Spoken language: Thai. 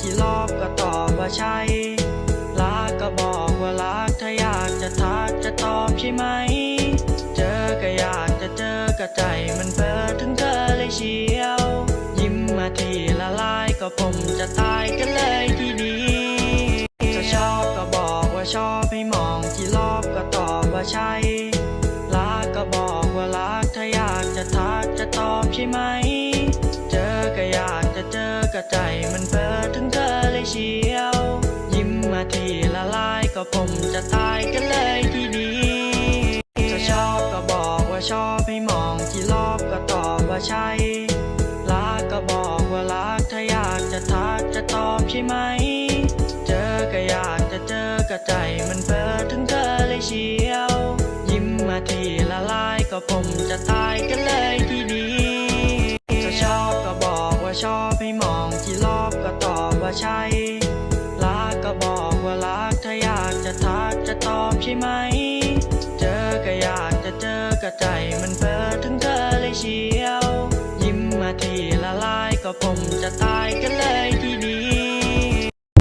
ที่รอบก็ตอบว่าใช่รักก็บอกว่ารักถ้าอยากจะทักจะตอบใช่ไหม เจอก็อยากจะเจอก็ใจมันเปิดถึงเธอเลยเชียว ยิ้มมาทีละลายก็ผมจะตายกันเลยทีเดียวถ้าชอบก็บอกว่าชอบให้มองที่รอบก็ตอบว่าใช่รักก็บอกว่ารักถ้าอยากจะทักจะตอบใช่ไหม เปิดถึงเธอเลยเชียว ยิ้มมาทีละลายก็ผมจะตายกันเลยทีเดียวถ้าชอบก็บอกว่าชอบให้มองที่รอบก็ตอบว่าใช่รักก็บอกว่ารักถ้าอยากจะทักจะตอบใช่ไหม เจอก็อยากจะเจอก็ใจมันเปิดถึงเธอเลยเชียว ยิ้มมาทีละลายก็ผมจะตายกัน อบก็ตอบว่าใช่รักก็บอกว่ารักถ้าอยากจะทักจะตอบใช่ไหม เจอก็อยากจะเจอก็ใจมันเปิดถึงเธอเลยเชียว ยิ้มมาทีละลายก็ผมจะตายกันเลย